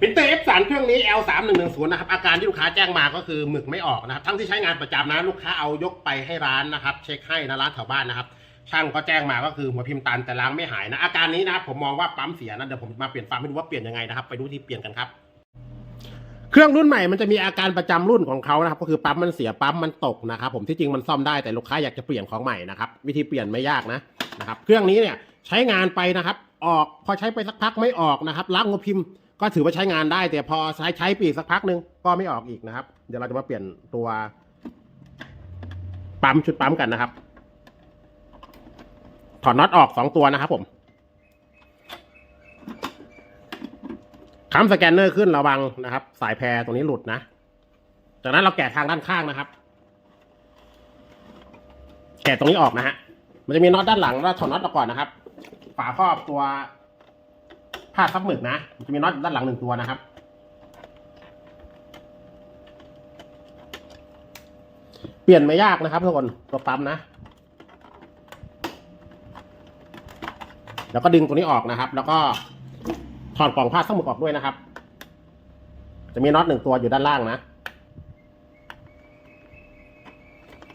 พิมพ์เตอร์ F3 เครื่องนี้ L3110 นะครับ อาการที่ลูกค้าแจ้งมาก็คือหมึกไม่ออกนะครับ ทั้งที่ใช้งานประจำนะลูกค้าเอายกไปให้ร้านนะครับ เช็คให้นะร้านแถวบ้านนะครับ ช่างก็แจ้งมาก็คือหัวพิมพ์ตันแต่ล้างไม่หายนะ อาการนี้นะครับผมมองว่าปั๊มเสียนะเดี๋ยวผมมาเปลี่ยนปั๊มให้ดูว่าเปลี่ยนยังไงนะครับ ไปดูที่เปลี่ยนกันครับเครื่องรุ่นใหม่มันจะมีอาการประจำรุ่นของเขานะครับก็คือปั๊มมันเสียปั๊มมันตกนะครับผมที่จริงมันซ่อมได้แต่ลูกค้าอยากจะเปลี่ยนของใหม่นะครับวิธีเปลี่ยนไม่ยากนะนะครับ เครื่องนี้เนี่ยใช้งานไปนะครับ ออกพอใช้ไปสักพักไม่ออกนะครับล้างหัวพิมพ์ ก็ถือว่าใช้งานได้ แต่พอใช้ใช้ปีกสักพักหนึ่งก็ไม่ออกอีกนะครับ เดี๋ยวเราจะมาเปลี่ยนตัวปั๊มชุดปั๊มกันนะครับ ถอดน็อตออกสองตัวนะครับผมค้ำสแกนเนอร์ขึ้นระวังนะครับ สายแพรตรงนี้หลุดนะ จากนั้นเราแกะทางด้านข้างนะครับ แกะตรงนี้ออกนะฮะมันจะมีน็อตด้านหลังเราถอดน็อตออกก่อนนะครับ ฝาครอบตัว ผ้าซับหมึกนะจะมีน็อตด้านหลังหนึ่งตัวนะครับ เปลี่ยนไม่ยากนะครับทุกคนตัวปั๊มนะ แล้วก็ดึงตัวนี้ออกนะครับ แล้วก็ถอดกล่องผ้าซับหมึกออกด้วยนะครับ จะมีน็อตหนึ่งตัวอยู่ด้านล่างนะ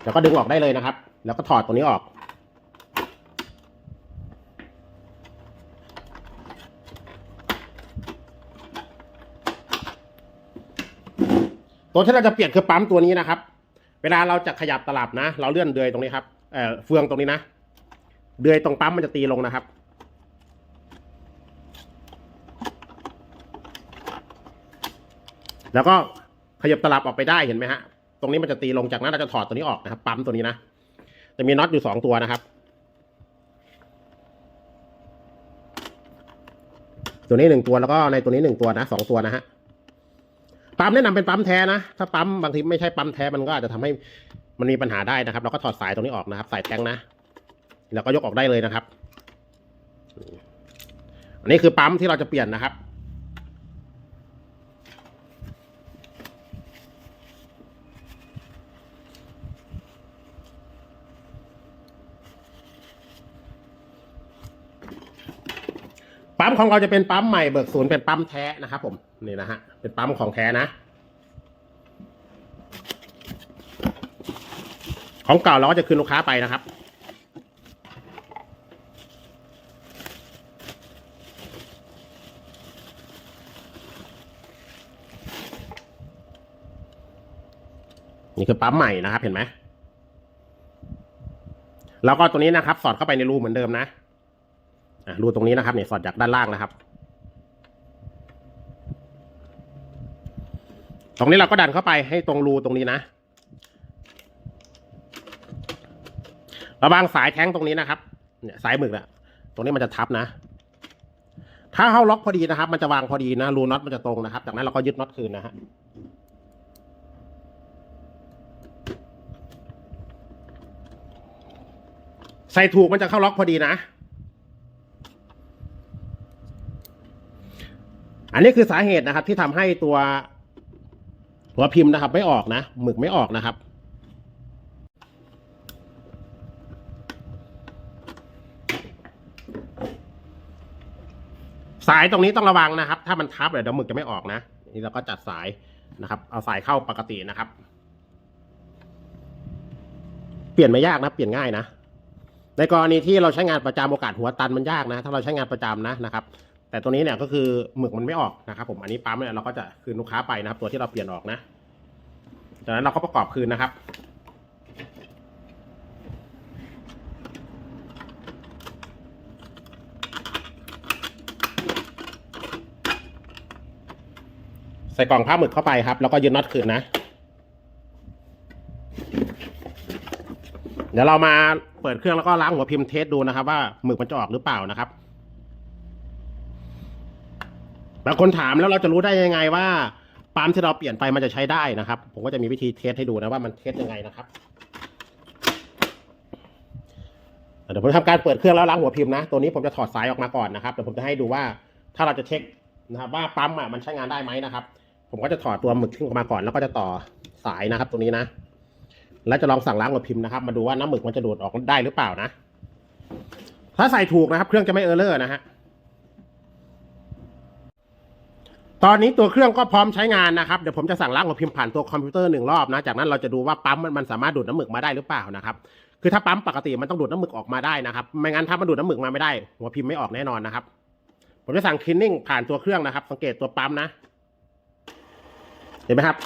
แล้วก็ดึงออกได้เลยนะครับ แล้วก็ถอดตัวนี้ออก ตัวที่เราจะเปลี่ยนคือปั๊มตัวนี้นะครับ เวลาเราจะขยับตลับนะ เราเลื่อนเดือยตรงนี้ครับเอ่อเฟืองตรงนี้นะ เดือยตรงปั๊มมันจะตีลงนะครับ แล้วก็ขยับตลับออกไปได้เห็นไหมฮะ ตรงนี้มันจะตีลงจากนั้นเราจะถอดตัวนี้ออกนะครับ ปั๊มตัวนี้นะ จะมีน็อตอยู่สองตัวนะครับ ตัวนี้หนึ่งตัวแล้วก็ในตัวนี้หนึ่งตัวนะสองตัวนะฮะ ปั๊มแนะนำเป็นปั๊มแท้นะ ถ้าปั๊มบางทีไม่ใช่ปั๊มแท้มันก็อาจจะทำให้มันมีปัญหาได้นะครับ เราก็ถอดสายตรงนี้ออกนะครับ สายแทงนะ แล้วก็ยกออกได้เลยนะครับ อันนี้คือปั๊มที่เราจะเปลี่ยนนะครับ ปั๊มของเราจะเป็นปั๊มใหม่เบิกศูนย์เป็นปั๊มแท้นะครับผมนี่นะฮะเป็นปั๊มของแท้นะ ของเก่าเราก็จะคืนลูกค้าไปนะครับนี่คือปั๊มใหม่นะครับเห็นไหมแล้วก็ตัวนี้นะครับ สอดเข้าไปในรูเหมือนเดิมนะอะ รูตรงนี้นะครับเนี่ยสอดจากด้านล่างนะครับ ตรงนี้เราก็ดันเข้าไปให้ตรงรูตรงนี้นะระวางสายแท้งตรงนี้นะครับ เนี่ยสายหมึกอะตรงนี้มันจะทับนะ ถ้าเข้าล็อกพอดีนะครับ มันจะวางพอดีนะรูน็อตมันจะตรงนะครับ จากนั้นเราก็ยึดน็อตคืนนะฮะใส่ถูกมันจะเข้าล็อกพอดีนะ อันนี้คือสาเหตุนะครับ ที่ทำให้ตัวหัวพิมพ์นะครับ ไม่ออกนะหมึกไม่ออกนะครับ สายตรงนี้ต้องระวังนะครับ ถ้ามันทับเดี๋ยวหมึกจะไม่ออกนะนี่เราก็จัดสายนะครับ เอาสายเข้าปกตินะครับ เปลี่ยนไม่ยากนะ เปลี่ยนง่ายนะในกรณีที่เราใช้งานประจำโอกาสหัวตันมันยากนะ ถ้าเราใช้งานประจำนะนะครับ แต่ตัวนี้เนี่ยก็คือหมึกมันไม่ออกนะครับผมอันนี้ปั๊มเนี่ยเราก็จะคืนลูกค้าไปนะครับ ตัวที่เราเปลี่ยนออกนะจากนั้นเราก็ประกอบคืนนะครับใส่กล่องผ้าหมึกเข้าไปครับ แล้วก็ยึดน็อตคืนนะ เดี๋ยวเรามาเปิดเครื่องแล้วก็ล้างหัวพิมพ์เทสดูนะครับ ว่าหมึกมันจะออกหรือเปล่านะครับ บางคนถามแล้วเราจะรู้ได้ยังไงว่าปั๊มที่เราเปลี่ยนไปมันจะใช้ได้นะครับ ผมก็จะมีวิธีเทสให้ดูนะว่ามันเทสยังไงนะครับเดี๋ยวผมทำการเปิดเครื่องแล้วล้างหัวพิมพ์นะตัวนี้ผมจะถอดสายออกมาก่อนนะครับเดี๋ยวผมจะให้ดูว่าถ้าเราจะเช็คนะครับ ว่าปั๊มอะมันใช้งานได้ไหมนะครับ ผมก็จะถอดตัวหมึกขึ้นออกมาก่อนแล้วก็จะต่อสายนะครับ ตรงนี้นะ แล้วจะลองสั่งล้างหัวพิมพ์นะครับ มาดูว่าน้ำหมึกมันจะดูดออกได้หรือเปล่านะ ถ้าใส่ถูกนะครับ เครื่องจะไม่เออร์เลอร์นะฮะ ตอนนี้ตัวเครื่องก็พร้อมใช้งานนะครับ เดี๋ยวผมจะสั่งล้างหัวพิมพ์ผ่านตัวคอมพิวเตอร์หนึ่งรอบนะ จากนั้นเราจะดูว่าปั๊มมันสามารถดูดน้ำหมึกมาได้หรือเปล่านะครับ คือถ้าปั๊มปกติมันต้องดูดน้ำหมึกออกมาได้นะครับ ไม่งั้นถ้ามันดูดน้ำหมึกมาไม่ได้ หัวพิมพ์ไม่ออกแน่นอนนะครับ ผมจะสั่งคลีนนิ่งผ่านตัวเครื่องนะครับ สังเกตตัวปั๊มนะ เห็นไหมครับ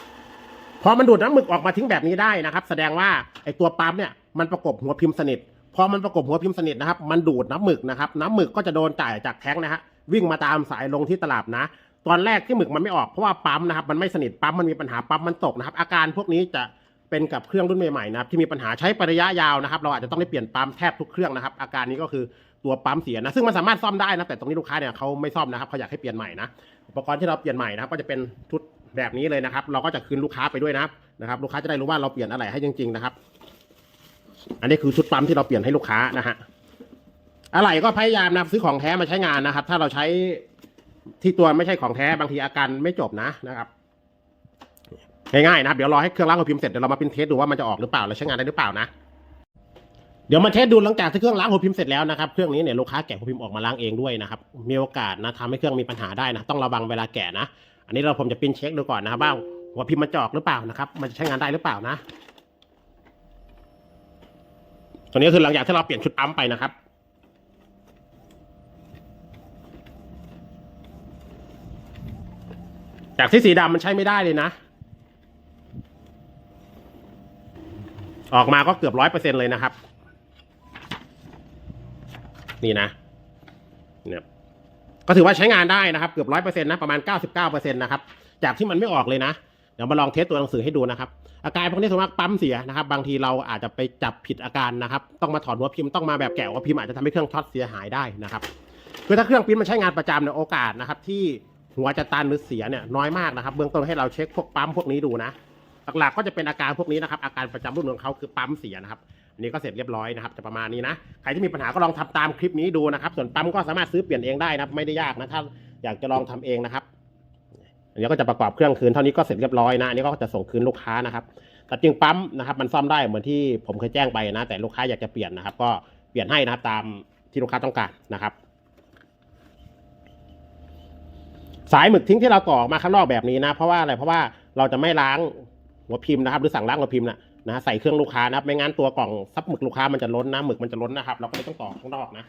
พอมันดูดน้ำหมึกออกมาทิ้งแบบนี้ได้นะครับ แสดงว่าไอ้ตัวปั๊มเนี่ยมันประกบหัวพิมพ์สนิท พอมันประกบหัวพิมพ์สนิทนะครับ มันดูดน้ำหมึกนะครับ น้ำหมึกก็จะโดนจ่ายจากแท้งนะฮะวิ่งมาตามสายลงที่ตลับนะ ตอนแรกที่หมึกมันไม่ออกเพราะว่าปั๊มนะครับมันไม่สนิทปั๊มมันมีปัญหาปั๊มมันตกนะครับ อาการพวกนี้จะเป็นกับเครื่องรุ่นใหม่ๆนะครับที่มีปัญหาใช้ไประยะยาวนะครับ เราอาจจะต้องได้เปลี่ยนปั๊มแทบทุกเครื่องนะครับ อาการนี้ก็คือตัวปั๊มเสียนะซึ่งมันสามารถซ่อมได้นะแต่ตรงนี้ลูกค้าเนี่ยเขาไม่ซ่อมนะครับเขาอยากให้เปลี่ยนใหม่นะอุปกรณ์ที่เราเปลี่ยนใหม่นะครับก็จะเป็นชุดแบบนี้เลยนะครับ เราก็จะคืนลูกค้าไปด้วยนะนะครับ ลูกค้าจะได้รู้ว่าเราเปลี่ยนอะไรให้จริง ๆนะครับ อันนี้คือชุดปั๊มที่เราเปลี่ยนให้ลูกค้านะฮะอะไรก็พยายามนะซื้อของแท้มาใช้งานนะครับ ถ้าเราใช้ ที่ตัวไม่ใช่ของแท้บางทีอาการไม่จบนะนะครับง่ายๆนะครับเดี๋ยวรอให้เครื่องล้างหัวพิมพ์เสร็จเดี๋ยวเรามาพิมพ์เทสดูว่ามันจะออกหรือเปล่าแล้วใช้งานได้หรือเปล่านะเดี๋ยวมาเทสดูหลังจากที่เครื่องล้างหัวพิมพ์เสร็จแล้วนะครับเครื่องนี้เนี่ยลูกค้าแกะหัวพิมพ์ออกมาล้างเองด้วยนะครับมีโอกาสนะทำให้เครื่องมีปัญหาได้นะต้องระวังเวลาแกะนะ อันนี้เราผมจะพิมพ์เช็คดูก่อนนะครับว่าหัวพิมพ์มันจะออกหรือเปล่านะครับ มันจะใช้งานได้หรือเปล่านะตัวนี้คือหลังจากที่เราเปลี่ยนชุดปั๊มไปนะครับ จากที่สีดำมันใช้ไม่ได้เลยนะ ออกมาก็เกือบร้อยเปอร์เซ็นเลยนะครับ นี่นะเนี่ยก็ถือว่าใช้งานได้นะครับ เกือบร้อยเปอร์เซ็นต์นะประมาณเก้าสิบเก้าเปอร์เซ็นต์นะครับ จากที่มันไม่ออกเลยนะ เดี๋ยวมาลองเทสตัวหนังสือให้ดูนะครับ อาการพวกนี้ส่วนมากปั๊มเสียนะครับ บางทีเราอาจจะไปจับผิดอาการนะครับ ต้องมาถอดหัวพิมพ์ต้องมาแบบแกะหัวพิมพ์อาจจะทำให้เครื่องช็อตเสียหายได้นะครับคือถ้าเครื่องปริ้นมันใช้งานประจำเนี่ยโอกาสนะครับที่ หัวจะตันหรือเสียเนี่ยน้อยมากนะครับ เบื้องต้นให้เราเช็คพวกปั๊มพวกนี้ดูนะ หลักๆก็จะเป็นอาการพวกนี้นะครับ อาการประจำรุ่นของเขาคือปั๊มเสียนะครับอันนี้ก็เสร็จเรียบร้อยนะครับจะประมาณนี้นะใครที่มีปัญหาก็ลองทำตามคลิปนี้ดูนะครับ ส่วนปั๊มก็สามารถซื้อเปลี่ยนเองได้นะไม่ได้ยากนะถ้าอยากจะลองทำเองนะครับอันนี้ก็จะประกอบเครื่องคืนเท่านี้ก็เสร็จเรียบร้อยนะอันนี้ก็จะส่งคืนลูกค้านะครับแต่จริงปั๊มนะครับมันซ่อมได้เหมือนที่ผมเคยแจ้งไปนะ แต่ลูกค้าอยากจะเปลี่ยนนะครับ ก็เปลี่ยนให้นะครับตามที่ลูกค้าต้องการนะครับ สายหมึกทิ้งที่เราต่อกมาข้างนอกแบบนี้นะ เพราะว่าอะไรเพราะว่าเราจะไม่ล้างหัวพิมพ์นะครับ หรือสั่งล้างหัวพิมพ์นะนะใส่เครื่องลูกค้านะไม่งั้นตัวกล่องซับหมึกลูกค้ามันจะล้นนะหมึกมันจะล้นนะครับ เราก็เลยต้องต่อข้างนอกนะ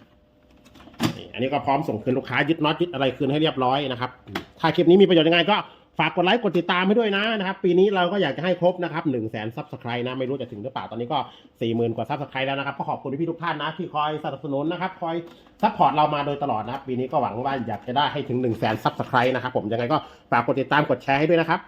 อันนี้ก็พร้อมส่งคืนลูกค้ายึดน็อตยึดอะไรคืนให้เรียบร้อยนะครับ ถ้าคลิปนี้มีประโยชน์ยังไงก็ ฝากกดไลค์กดติดตามให้ด้วยนะนะครับ ปีนี้เราก็อยากจะให้ครบนะครับหนึ่งแสนซับสไครต์นะไม่รู้จะถึงหรือเปล่าตอนนี้ก็สี่หมื่นกว่าซับสไครต์แล้วนะครับก็ขอบคุณพี่ทุกท่านนะที่คอยสนับสนุนนะครับคอยซัพพอร์ตเรามาโดยตลอดนะครับปีนี้ก็หวังว่าอยากจะได้ให้ถึงหนึ่งแสนซับสไครต์นะครับผมยังไงก็ฝากกดติดตามกดแชร์ให้ด้วยนะครับ